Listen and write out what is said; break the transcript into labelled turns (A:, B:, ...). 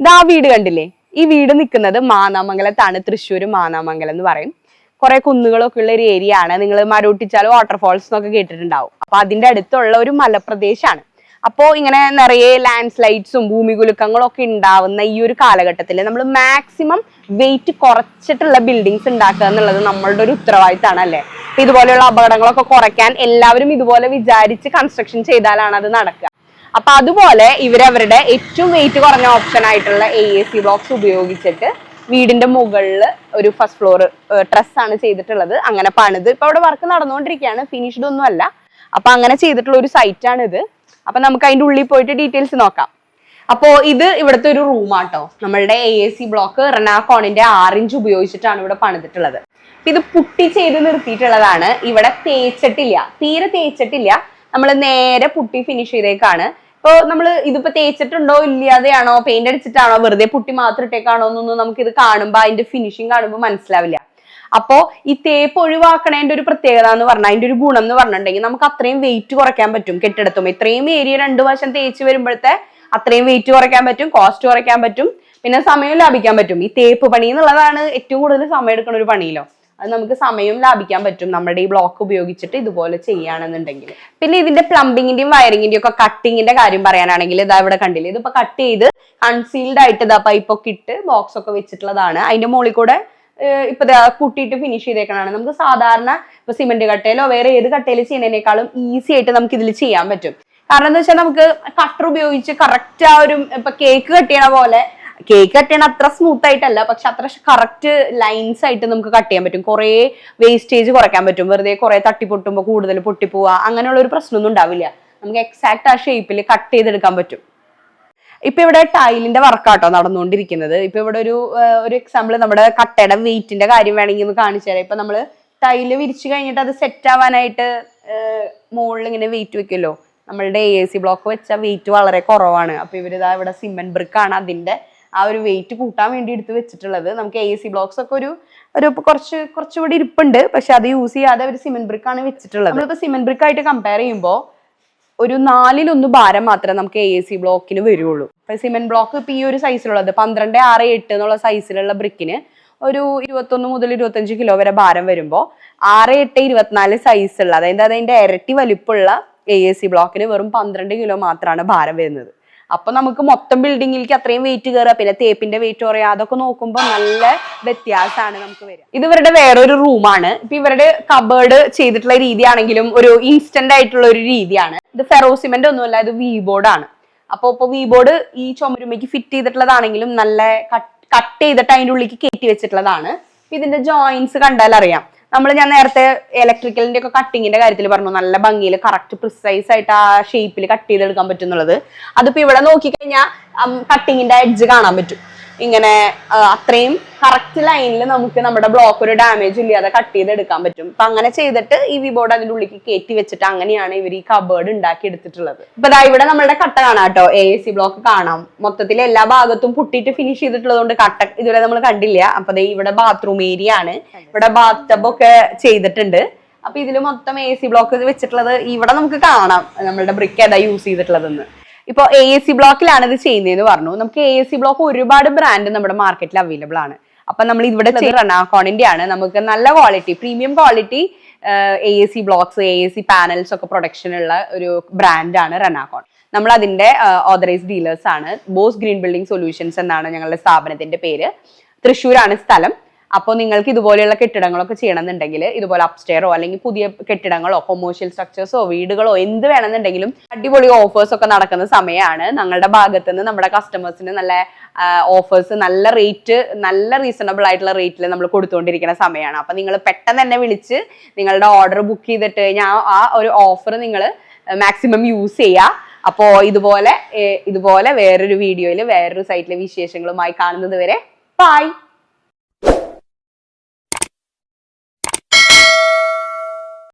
A: ഇതാ വീട് കണ്ടില്ലേ? ഈ വീട് നിൽക്കുന്നത് മാനാമംഗലത്താണ് തൃശ്ശൂർ മാനാമംഗലം എന്ന് പറയും. കുറെ കുന്നുകളൊക്കെ ഉള്ള ഒരു ഏരിയ ആണ്. നിങ്ങൾ മരോട്ടിച്ചാൽ വാട്ടർഫോൾസ് എന്നൊക്കെ കേട്ടിട്ടുണ്ടാവും. അപ്പൊ അതിന്റെ അടുത്തുള്ള ഒരു മലപ്രദേശമാണ് അപ്പോ ഇങ്ങനെ നിറയെ ലാൻഡ് സ്ലൈഡ്സും ഭൂമികുലുക്കങ്ങളും ഒക്കെ ഉണ്ടാവുന്ന ഈ ഒരു കാലഘട്ടത്തിൽ നമ്മൾ മാക്സിമം വെയിറ്റ് കുറച്ചിട്ടുള്ള ബിൽഡിങ്സ് ഉണ്ടാക്കുക എന്നുള്ളത് നമ്മളുടെ ഒരു ഉത്തരവാദിത്തമാണ് അല്ലേ? ഇതുപോലെയുള്ള അപകടങ്ങളൊക്കെ കുറയ്ക്കാൻ എല്ലാവരും ഇതുപോലെ വിചാരിച്ച് കൺസ്ട്രക്ഷൻ ചെയ്താലാണ് അത് നടക്കുക. അപ്പൊ അതുപോലെ ഇവരവരുടെ ഏറ്റവും വെയിറ്റ് കുറഞ്ഞ ഓപ്ഷൻ ആയിട്ടുള്ള എ എ സി ബ്ലോക്സ് ഉപയോഗിച്ചിട്ട് വീടിന്റെ മുകളിൽ ഒരു ഫസ്റ്റ് ഫ്ലോർ ഡ്രസ് ആണ് ചെയ്തിട്ടുള്ളത്. അങ്ങനെ പണിത് ഇപ്പൊ അവിടെ വർക്ക് നടന്നുകൊണ്ടിരിക്കുകയാണ്. ഫിനിഷ്ഡ് ഒന്നും അല്ല. അപ്പൊ അങ്ങനെ ചെയ്തിട്ടുള്ള ഒരു സൈറ്റ് ആണ് ഇത് അപ്പൊ നമുക്ക് അതിന്റെ ഉള്ളിൽ പോയിട്ട് ഡീറ്റെയിൽസ് നോക്കാം. അപ്പോ ഇത് ഇവിടുത്തെ ഒരു റൂമാട്ടോ നമ്മളുടെ എ എ സി ബ്ലോക്ക് റെനാക്കോണിന്റെ ആറിഞ്ച് ഉപയോഗിച്ചിട്ടാണ് ഇവിടെ പണിതിട്ടുള്ളത്. ഇത് പുട്ടി ചെയ്ത് നിർത്തിയിട്ടുള്ളതാണ്. ഇവിടെ തേച്ചിട്ടില്ല. തീരെ തേച്ചിട്ടില്ല. നമ്മൾ നേരെ പുട്ടി ഫിനിഷ് ചെയ്തേക്കാണ്. ഇപ്പൊ നമ്മൾ ഇതിപ്പോ തേച്ചിട്ടുണ്ടോ ഇല്ലാതെയാണോ? പെയിന്റ് അടിച്ചിട്ടാണോ? വെറുതെ പുട്ടി മാത്രം ഇട്ടേക്കാണോ എന്നൊന്നും നമുക്ക് ഇത് കാണുമ്പോ അതിന്റെ ഫിനിഷിങ് കാണുമ്പോൾ മനസ്സിലാവില്ല. അപ്പോ ഈ തേപ്പ് ഒഴിവാക്കണതിന്റെ ഒരു പ്രത്യേകത എന്ന് പറഞ്ഞാൽ അതിന്റെ ഒരു ഗുണം എന്ന് പറഞ്ഞിട്ടുണ്ടെങ്കിൽ നമുക്ക് അത്രയും വെയിറ്റ് കുറയ്ക്കാൻ പറ്റും കെട്ടിടത്തും ഇത്രയും ഏരിയ രണ്ടു വശം തേച്ച് വരുമ്പോഴത്തെ അത്രയും വെയിറ്റ് കുറയ്ക്കാൻ പറ്റും കോസ്റ്റ് കുറയ്ക്കാൻ പറ്റും പിന്നെ സമയം ലാഭിക്കാൻ പറ്റും. ഈ തേപ്പ് പണി എന്നുള്ളതാണ് ഏറ്റവും കൂടുതൽ സമയം എടുക്കുന്ന ഒരു പണിയിലോ അത് നമുക്ക് സമയം ലാഭിക്കാൻ പറ്റും. നമ്മുടെ ഈ ബ്ലോക്ക് ഉപയോഗിച്ചിട്ട് ഇതുപോലെ ചെയ്യുകയാണെന്നുണ്ടെങ്കിൽ പിന്നെ ഇതിന്റെ പ്ലംബിങ്ങിന്റെയും വയറിങ്ങിന്റെയും ഒക്കെ കട്ടിങ്ങിന്റെ കാര്യം പറയാനാണെങ്കിൽ ഇതാ ഇവിടെ കണ്ടില്ലേ? ഇതിപ്പോ കട്ട് ചെയ്ത് കൺസീൽഡ് ആയിട്ട് ഇതാ പൈപ്പ് ഒക്കെ ഇട്ട് ബോക്സ് ഒക്കെ വെച്ചിട്ടുള്ളതാണ്. അതിന്റെ മുകളിൽ കൂടെ ഇപ്പൊ കൂട്ടിയിട്ട് ഫിനിഷ് ചെയ്തേക്കണാണ് നമുക്ക് സാധാരണ ഇപ്പൊ സിമെന്റ് കട്ടയിലോ വേറെ ഏത് കട്ടയിൽ ചെയ്യുന്നതിനേക്കാളും ഈസി ആയിട്ട് നമുക്ക് ഇതിൽ ചെയ്യാൻ പറ്റും. കാരണം എന്താ വെച്ചാൽ നമുക്ക് കട്ടർ ഉപയോഗിച്ച് കറക്റ്റ് ആ ഒരു ഇപ്പൊ കേക്ക് കട്ട് ചെയ്യണ പോലെ കേക്ക് കട്ട് ചെയ്യണ അത്ര സ്മൂത്ത് ആയിട്ടല്ല പക്ഷെ അത്ര കറക്റ്റ് ലൈൻസ് ആയിട്ട് നമുക്ക് കട്ട് ചെയ്യാൻ പറ്റും. കുറേ വേസ്റ്റേജ് കുറയ്ക്കാൻ പറ്റും. വെറുതെ കുറെ തട്ടിപ്പൊട്ടുമ്പോൾ കൂടുതൽ പൊട്ടിപ്പോവുക അങ്ങനെയുള്ള ഒരു പ്രശ്നമൊന്നും ഉണ്ടാവില്ല. നമുക്ക് എക്സാക്ട് ആ ഷേപ്പിൽ കട്ട് ചെയ്തെടുക്കാൻ പറ്റും. ഇപ്പൊ ഇവിടെ ടൈലിന്റെ വർക്കാട്ടോ നടന്നുകൊണ്ടിരിക്കുന്നത്. ഇപ്പൊ ഇവിടെ ഒരു ഒരു എക്സാമ്പിൾ നമ്മുടെ കട്ടയുടെ വെയിറ്റിന്റെ കാര്യം വേണമെങ്കിൽ ഒന്ന് കാണിച്ചു തരാം. ഇപ്പൊ നമ്മൾ ടൈൽ വിരിച്ചു കഴിഞ്ഞിട്ട് അത് സെറ്റ് ആവാനായിട്ട് മുകളിൽ ഇങ്ങനെ വെയിറ്റ് വെക്കുമല്ലോ. നമ്മളുടെ എ സി ബ്ലോക്ക് വെച്ച വെയിറ്റ് വളരെ കുറവാണ്. അപ്പൊ ഇവരിതാ ഇവിടെ സിമെന്റ് ബ്രിക്കാണ് അതിന്റെ ആ ഒരു വെയിറ്റ് കൂട്ടാൻ വേണ്ടി എടുത്ത് വെച്ചിട്ടുള്ളത്. നമുക്ക് എ സി ബ്ലോക്സ് ഒക്കെ ഒരു ഒരു കുറച്ച് കുറച്ചുകൂടി ഇരിപ്പുണ്ട്. പക്ഷെ അത് യൂസ് ചെയ്യാതെ ഒരു സിമെന്റ് ബ്രിക്ക് ആണ് വെച്ചിട്ടുള്ളത്. നമ്മളിപ്പോ സിമെന്റ് ബ്രിക്ക് ആയിട്ട് കമ്പയർ ചെയ്യുമ്പോൾ ഒരു നാലിലൊന്ന് ഭാരം മാത്രമേ നമുക്ക് എ സി ബ്ലോക്കിന് വരുള്ളൂ. ഇപ്പൊ സിമെന്റ് ബ്ലോക്ക് ഇപ്പൊ ഈ ഒരു സൈസിലുള്ളത് പന്ത്രണ്ട് ആറ് എട്ട് എന്നുള്ള സൈസിലുള്ള ബ്രിക്കിന് ഒരു ഇരുപത്തൊന്ന് മുതൽ ഇരുപത്തഞ്ച് കിലോ വരെ ഭാരം വരുമ്പോൾ ആറ് എട്ട് ഇരുപത്തിനാല് സൈസുള്ള അതായത് അതിന്റെ ഇരട്ടി വലിപ്പമുള്ള എ എ സി ബ്ലോക്കിന് വെറും പന്ത്രണ്ട് കിലോ മാത്രമാണ് ഭാരം വരുന്നത്. അപ്പൊ നമുക്ക് മൊത്തം ബിൽഡിങ്ങിലേക്ക് അത്രയും വെയിറ്റ് കയറുക പിന്നെ തേപ്പിന്റെ വെയിറ്റ് കുറയുക അതൊക്കെ നോക്കുമ്പോൾ നല്ല വ്യത്യാസമാണ് നമുക്ക് വരിക. ഇത് ഇവരുടെ വേറൊരു റൂമാണ് ഇപ്പൊ ഇവരുടെ കബേർഡ് ചെയ്തിട്ടുള്ള രീതിയാണെങ്കിലും ഒരു ഇൻസ്റ്റന്റ് ആയിട്ടുള്ള ഒരു രീതിയാണ്. ഇത് ഫെറോ സിമെന്റ് ഒന്നുമല്ല ഇത് വി ബോർഡ് ആണ്. അപ്പൊ ഇപ്പൊ വി ബോർഡ് ഈ ചുമരുമയ്ക്ക് ഫിറ്റ് ചെയ്തിട്ടുള്ളതാണെങ്കിലും നല്ല കട്ട് ചെയ്തിട്ട് അതിന്റെ ഉള്ളിലേക്ക് കയറ്റി വെച്ചിട്ടുള്ളതാണ്. ഇതിന്റെ ജോയിന്റ്സ് കണ്ടാൽ അറിയാം നമ്മൾ ഞാൻ നേരത്തെ ഇലക്ട്രിക്കലിന്റെ ഒക്കെ കട്ടിങ്ങിന്റെ കാര്യത്തിൽ പറഞ്ഞു. നല്ല ഭംഗിയിൽ കറക്റ്റ് പ്രിസൈസ് ആയിട്ട് ആ ഷേപ്പിൽ കട്ട് ചെയ്തെടുക്കാൻ പറ്റുന്നുള്ളത്. അതിപ്പോ ഇവിടെ നോക്കിക്കഴിഞ്ഞാൽ കട്ടിങ്ങിന്റെ എഡ്ജ് കാണാൻ പറ്റും. ഇങ്ങനെ അത്രയും കറക്റ്റ് ലൈനിൽ നമുക്ക് നമ്മുടെ ബ്ലോക്ക് ഒരു ഡാമേജ് ഇല്ലാതെ കട്ട് ചെയ്തെടുക്കാൻ പറ്റും. അപ്പൊ അങ്ങനെ ചെയ്തിട്ട് ഈ വി ബോർഡ് അതിന്റെ ഉള്ളിലേക്ക് കയറ്റി വെച്ചിട്ട് അങ്ങനെയാണ് ഇവർ ഈ കബേർഡ് ഉണ്ടാക്കി എടുത്തിട്ടുള്ളത്. ഇപ്പൊ ദാ ഇവിടെ നമ്മുടെ കട്ട കാണാം കേട്ടോ. എ സി ബ്ലോക്ക് കാണാം. മൊത്തത്തിൽ എല്ലാ ഭാഗത്തും പൊട്ടിയിട്ട് ഫിനിഷ് ചെയ്തിട്ടുള്ളത് കൊണ്ട് കട്ട ഇതുവരെ നമ്മൾ കണ്ടില്ല. അപ്പൊ ദേ ഇവിടെ ബാത്റൂം ഏരിയ ആണ്. ഇവിടെ ബാത്ത് ടബ് ഒക്കെ ചെയ്തിട്ടുണ്ട്. അപ്പൊ ഇതിൽ മൊത്തം എ സി ബ്ലോക്ക് വെച്ചിട്ടുള്ളത് ഇവിടെ നമുക്ക് കാണാം. നമ്മളുടെ ബ്രിക്ക് ഏതാ യൂസ് ചെയ്തിട്ടുള്ളതെന്ന്. ഇപ്പൊ എ എസ് സി ബ്ലോക്കിലാണ് ഇത് ചെയ്യുന്നതെന്ന് പറഞ്ഞു. നമുക്ക് എ എസ് സി ബ്ലോക്ക് ഒരുപാട് ബ്രാൻഡ് നമ്മുടെ മാർക്കറ്റിൽ അവൈലബിൾ ആണ്. അപ്പൊ നമ്മൾ ഇവിടെ റണാക്കോണിന്റെ ആണ് നമുക്ക് നല്ല quality premium quality A A C blocks A A C panels ഒക്കെ പ്രൊഡക്ഷൻ ഉള്ള ഒരു ബ്രാൻഡാണ് റണാക്കോൺ നമ്മൾ അതിന്റെ ഓതറൈസ് ഡീലേഴ്സ് ആണ്. ബോസ് ഗ്രീൻ ബിൽഡിംഗ് സൊല്യൂഷൻസ് എന്നാണ് ഞങ്ങളുടെ സ്ഥാപനത്തിന്റെ പേര്. തൃശ്ശൂരാണ് സ്ഥലം. അപ്പോൾ നിങ്ങൾക്ക് ഇതുപോലെയുള്ള കെട്ടിടങ്ങളൊക്കെ ചെയ്യണമെന്നുണ്ടെങ്കിൽ ഇതുപോലെ അപ്സ്റ്റെയറോ അല്ലെങ്കിൽ പുതിയ കെട്ടിടങ്ങളോ കൊമേഴ്ഷ്യൽ സ്ട്രക്ചേഴ്സോ വീടുകളോ എന്ത് വേണമെന്നുണ്ടെങ്കിലും അടിപൊളി ഓഫേഴ്സ് ഒക്കെ നടക്കുന്ന സമയമാണ് ഞങ്ങളുടെ ഭാഗത്തുനിന്ന് നമ്മുടെ കസ്റ്റമേഴ്സിന് നല്ല ഓഫേഴ്സ് നല്ല റേറ്റ് നല്ല റീസണബിൾ ആയിട്ടുള്ള റേറ്റിൽ നമ്മൾ കൊടുത്തുകൊണ്ടിരിക്കുന്ന സമയമാണ്. അപ്പം നിങ്ങൾ പെട്ടെന്ന് തന്നെ വിളിച്ച് നിങ്ങളുടെ ഓർഡർ ബുക്ക് ചെയ്തിട്ട് കഴിഞ്ഞാൽ ആ ഒരു ഓഫർ നിങ്ങൾ മാക്സിമം യൂസ് ചെയ്യുക അപ്പോൾ ഇതുപോലെ ഇതുപോലെ വേറൊരു വീഡിയോയിൽ വേറൊരു സൈറ്റിലെ വിശേഷങ്ങളുമായി കാണുന്നത് വരെ ബൈ